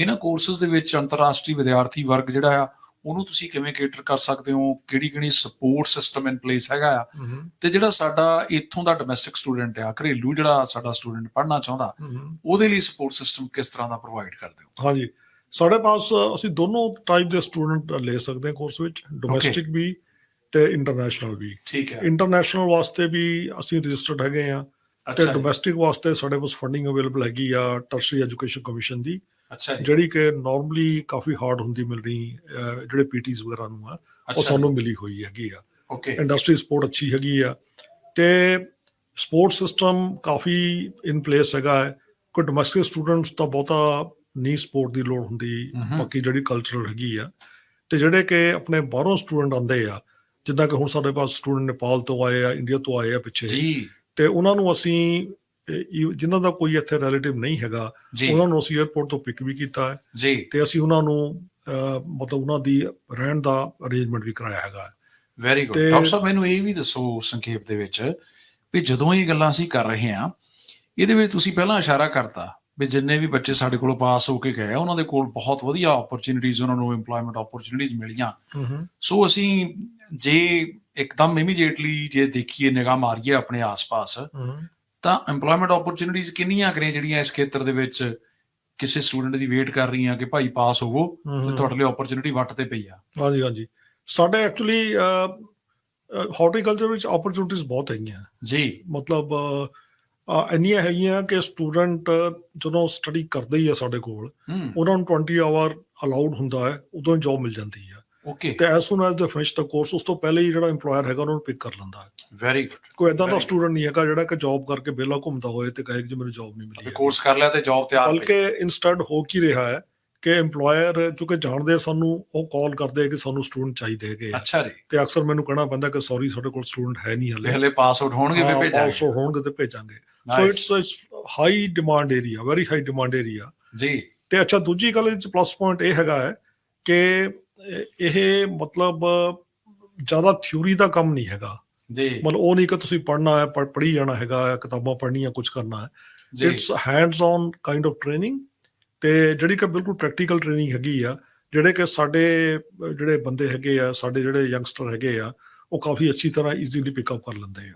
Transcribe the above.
ਇਹਨਾਂ ਕੋਰਸਸ ਦੇ ਵਿੱਚ ਅੰਤਰਰਾਸ਼ਟਰੀ ਵਿਦਿਆਰਥੀ ਵਰਗ ਜਿਹੜਾ ਆ ਉਹਨੂੰ ਤੁਸੀਂ ਕਿਵੇਂ ਕੇਟਰ ਕਰ ਸਕਦੇ ਹੋ? ਕਿਹੜੀ ਕਿਹੜੀ ਸਪੋਰਟ ਸਿਸਟਮ ਇਨ ਪਲੇਸ ਹੈਗਾ ਆ? ਤੇ ਜਿਹੜਾ ਸਾਡਾ ਇੱਥੋਂ ਦਾ ਡੋਮੈਸਟਿਕ ਸਟੂਡੈਂਟ ਆ ਘਰੇਲੂ ਜਿਹੜਾ ਸਾਡਾ ਸਟੂਡੈਂਟ ਪੜ੍ਹਨਾ ਚਾਹੁੰਦਾ ਉਹਦੇ ਲਈ ਸਪੋਰਟ ਸਿਸਟਮ ਕਿਸ ਤਰ੍ਹਾਂ ਦਾ ਪ੍ਰੋਵਾਈਡ ਕਰਦੇ ਹੋ? ਹਾਂਜੀ। ਸਾਡੇ ਪਾਸ ਅਸੀਂ ਦੋਨੋਂ ਟਾਈਪ ਦੇ ਸਟੂਡੈਂਟ ਲੈ ਸਕਦੇ ਹਾਂ ਕੋਰਸ ਵਿੱਚ ਡੋਮੈਸਟਿਕ ਵੀ ਤੇ ਇੰਟਰਨੈਸ਼ਨਲ ਵੀ। ਠੀਕ ਹੈ। ਇੰਟਰਨੈਸ਼ਨਲ ਵਾਸਤੇ ਵੀ ਅਸੀਂ ਰਜਿਸਟਰਡ ਹੈਗੇ ਆ ਤੇ ਡੋਮੈਸਟਿਕ ਵਾਸਤੇ ਸਾਡੇ ਕੋਲ ਫੰਡਿੰਗ ਅਵੇਲੇਬਲ ਹੈਗੀ ਆ ਟਰਸ਼ਰੀ ਐਜੂਕੇਸ਼ਨ ਕਮਿਸ਼ਨ ਦੀ। ਅੱਛਾ ਜੀ, ਜਿਹੜੀ ਕਿ ਨਾਰਮਲੀ ਕਾਫੀ ਹਾਰਡ ਹੁੰਦੀ ਮਿਲ ਰਹੀ ਅਹ, ਜਿਹੜੇ ਪੀਟੀਜ਼ ਵਗੈਰਾ ਨੂੰ ਆ ਉਹ ਸਾਨੂੰ ਮਿਲੀ ਹੋਈ ਹੈਗੀ ਆ। ਓਕੇ ਇੰਡਸਟਰੀ ਸਪੋਰਟ ਅੱਛੀ ਹੈਗੀ ਆ। ਤੇ ਸਪੋਰਟ ਸਿਸਟਮ ਕਾਫੀ ਇਨ ਪਲੇਸ ਹੈਗਾ ਹੈ। ਕੋਈ ਡੋਮੈਸਟਿਕ ਸਟੂਡੈਂਟਸ ਤਾਂ ਬਹੁਤਾ ਨਹੀਂ ਸਪੋਰਟ ਦੀ ਲੋੜ ਹੁੰਦੀ। ਬਾਕੀ ਜਿਹੜੀ ਕਲਚਰਲ ਹੈਗੀ ਆ। ਤੇ ਜਿਹੜੇ ਕਿ ਆਪਣੇ ਬਾਹਰੋਂ ਸਟੂਡੈਂਟ ਆਉਂਦੇ ਆ ਜਿੱਦਾਂ ਕਿ ਹੁਣ ਸਾਡੇ ਪਾਸ ਸਟੂਡੈਂਟ ਨੇਪਾਲ ਤੋਂ ਆਏ ਆ ਇੰਡੀਆ ਤੋਂ ਆਏ ਆ ਪਿੱਛੇ। ਜੀ। ਤੇ ਉਹਨਾਂ ਨੂੰ ਅਸੀਂ ਜਿਨ੍ਹਾਂ ਦਾ ਕੋਈ ਇੱਥੇ ਰਿਲੇਟਿਵ ਨਹੀਂ ਹੈਗਾ ਉਹਨਾਂ ਨੂੰ ਅਸੀਂ 에어ਪੋਰਟ ਤੋਂ ਪਿਕ ਵੀ ਕੀਤਾ ਹੈ ਤੇ ਅਸੀਂ ਉਹਨਾਂ ਨੂੰ ਮਤਲਬ ਉਹਨਾਂ ਦੀ ਰਹਿਣ ਦਾ ਅਰੇਂਜਮੈਂਟ ਵੀ ਕਰਾਇਆ ਹੈਗਾ ਵੈਰੀ ਗੁੱਡ ਡਾਕਟਰ ਸਾਹਿਬ ਮੈਨੂੰ ਇਹ ਵੀ ਦੱਸੋ ਸੰਖੇਪ ਦੇ ਵਿੱਚ ਵੀ ਜਦੋਂ ਇਹ ਗੱਲਾਂ ਅਸੀਂ ਕਰ ਰਹੇ ਹਾਂ ਇਹਦੇ ਵਿੱਚ ਤੁਸੀਂ ਪਹਿਲਾਂ ਇਸ਼ਾਰਾ ਕਰਤਾ ਵੀ ਜਿੰਨੇ ਵੀ ਬੱਚੇ ਸਾਡੇ ਕੋਲ ਪਾਸ ਹੋ ਕੇ ਗਏ ਉਹਨਾਂ ਦੇ ਕੋਲ ਬਹੁਤ ਵਧੀਆ ਓਪਰਚ्युनिटीਆਂ ਉਹਨਾਂ ਨੂੰ ਏਮਪਲੋਇਮੈਂਟ ਓਪਰਚ्युनिटीਆਂ ਮਿਲੀਆਂ। ਸੋ ਅਸੀਂ ਜੇ ਇੱਕਦਮ ਇਮੀਡੀਏਟਲੀ ਜੇ ਦੇਖੀਏ ਨਿਗਾਹ ਮਾਰੀਏ ਆਪਣੇ ਆਸ-ਪਾਸ ਤਾਂ EMPLOYMENT ਓਪਰਚੁਨਿਟੀਜ਼ ਕਿੰਨੀਆਂ ਕਰੇ ਜਿਹੜੀਆਂ ਇਸ ਖੇਤਰ ਦੇ ਵਿੱਚ ਕਿਸੇ ਸਟੂਡੈਂਟ ਦੀ ਵੇਟ ਕਰ ਰਹੀਆਂ ਕਿ ਭਾਈ ਪਾਸ ਹੋਵੋ ਤੇ ਤੁਹਾਡੇ ਲਈ ਓਪਰਚੁਨਿਟੀ ਵੱਟ ਤੇ ਪਈ ਆ। ਹਾਂਜੀ ਹਾਂਜੀ। ਸਾਡੇ ਐਕਚੁਅਲੀ ਹਾਰਟੀਕਲਚਰ ਵਿੱਚ ਓਪਰਚੁਨਿਟੀਜ਼ ਬਹੁਤ ਹੈਗੀਆਂ। ਜੀ। ਮਤਲਬ ਇੰਨੀਆਂ ਹੈਗੀਆਂ ਕਿ ਸਟੂਡੈਂਟ ਜਦੋਂ ਸਟੱਡੀ ਕਰਦੇ ਹੀ ਆ ਸਾਡੇ ਕੋਲ ਉਹਨਾਂ ਨੂੰ 20 ਆਵਰ ਅਲਾਉਡ ਹੁੰਦਾ ਹੈ ਉਦੋਂ ਜੌਬ ਮਿਲ ਜਾਂਦੀ ਆ। ਓਕੇ ਤੇ ਐਸ ਸੂਨ ਐਸ ਦੇ ਫਿਨਿਸ਼ ਦਾ ਕੋਰਸ ਉਸ ਤੋਂ ਪਹਿਲੇ ਹੀ ਜਿਹੜਾ EMPLOYER ਹੈਗਾ ਉਹਨਾਂ ਨੂੰ ਪਿਕ ਕਰ ਲੈਂਦਾ ਹੈ। ਵੈਰੀ ਗੁੱਡ ਕੋਈ ਐਦਾਂ ਦਾ ਸਟੂਡੈਂਟ ਨਹੀਂ ਹੈਗਾ ਜਿਹੜਾ ਕਿ ਜੌਬ ਕਰਕੇ ਵਿਹਲਾ ਘੁੰਮਦਾ ਹੋਏ ਤੇ ਕਹੇ ਕਿ ਮੈਨੂੰ ਜੌਬ ਨਹੀਂ ਮਿਲੀ। ਕੋਰਸ ਕਰ ਲਿਆ ਤੇ ਜੌਬ ਤਿਆਰ ਪਈ ਬਲਕਿ ਇਨਸਟੈਡ ਹੋ ਕੀ ਰਿਹਾ ਹੈ ਕਿ EMPLOYER ਕਿਉਂਕਿ ਜਾਣਦੇ ਆ ਸਾਨੂੰ ਉਹ ਕਾਲ ਕਰਦੇ ਆ ਕਿ ਸਾਨੂੰ ਸਟੂਡੈਂਟ ਚਾਹੀਦੇ ਹੈਗੇ ਆ। ਅੱਛਾ ਜੀ। ਤੇ ਅਕਸਰ ਮੈਨੂੰ ਕਹਿਣਾ ਪੈਂਦਾ ਕਿ ਸੌਰੀ ਸਾਡੇ ਕੋਲ ਸਟੂਡੈਂਟ ਹੈ ਨਹੀਂ ਹਲੇ। ਹਲੇ ਪਾਸ ਆਊਟ ਹੋਣਗੇ ਫਿਰ ਭੇਜਾਂਗੇ। ਆਲਸੋ ਹੋਣਗੇ ਤੇ ਭੇਜਾਂਗੇ। So. It's high demand area very high demand area ਜੀ। ਤੇ ਅੱਛਾ ਦੂਜੀ ਗੱਲ ਇਹ ਪਲੱਸ ਪੁਆਇੰਟ ਇਹ ਹੈਗਾ ਹੈ ਕਿ ਇਹ- ਮਤਲਬ ਜ਼ਿਆਦਾ ਥਿਊਰੀ ਦਾ ਕੰਮ ਨਹੀਂ ਹੈਗਾ। ਜੀ। ਮਤਲਬ ਉਹ ਨਹੀਂ ਕਿ ਤੁਸੀਂ ਪੜ੍ਹਨਾ ਹੈ ਪੜ੍ਹ- ਪੜ੍ਹੀ ਜਾਣਾ ਹੈਗਾ ਕਿਤਾਬਾਂ ਪੜ੍ਹਨੀਆਂ ਕੁਝ ਕਰਨਾ ਹੈ। It's hands on kind of training ਤੇ ਜਿਹੜੀ ਕਿ ਬਿਲਕੁਲ ਪ੍ਰੈਕਟੀਕਲ ਟ੍ਰੇਨਿੰਗ ਹੈਗੀ ਆ ਜਿਹੜੇ ਕਿ ਸਾਡੇ ਜਿਹੜੇ ਬੰਦੇ ਹੈਗੇ ਆ ਸਾਡੇ ਜਿਹੜੇ ਯੰਗਸਟਰ ਹੈਗੇ ਆ ਉਹ ਕਾਫੀ ਅੱਛੀ ਤਰ੍ਹਾਂ ਈਜ਼ੀਲੀ ਪਿਕ ਅਪ ਕਰ ਲੈਂਦੇ ਆ।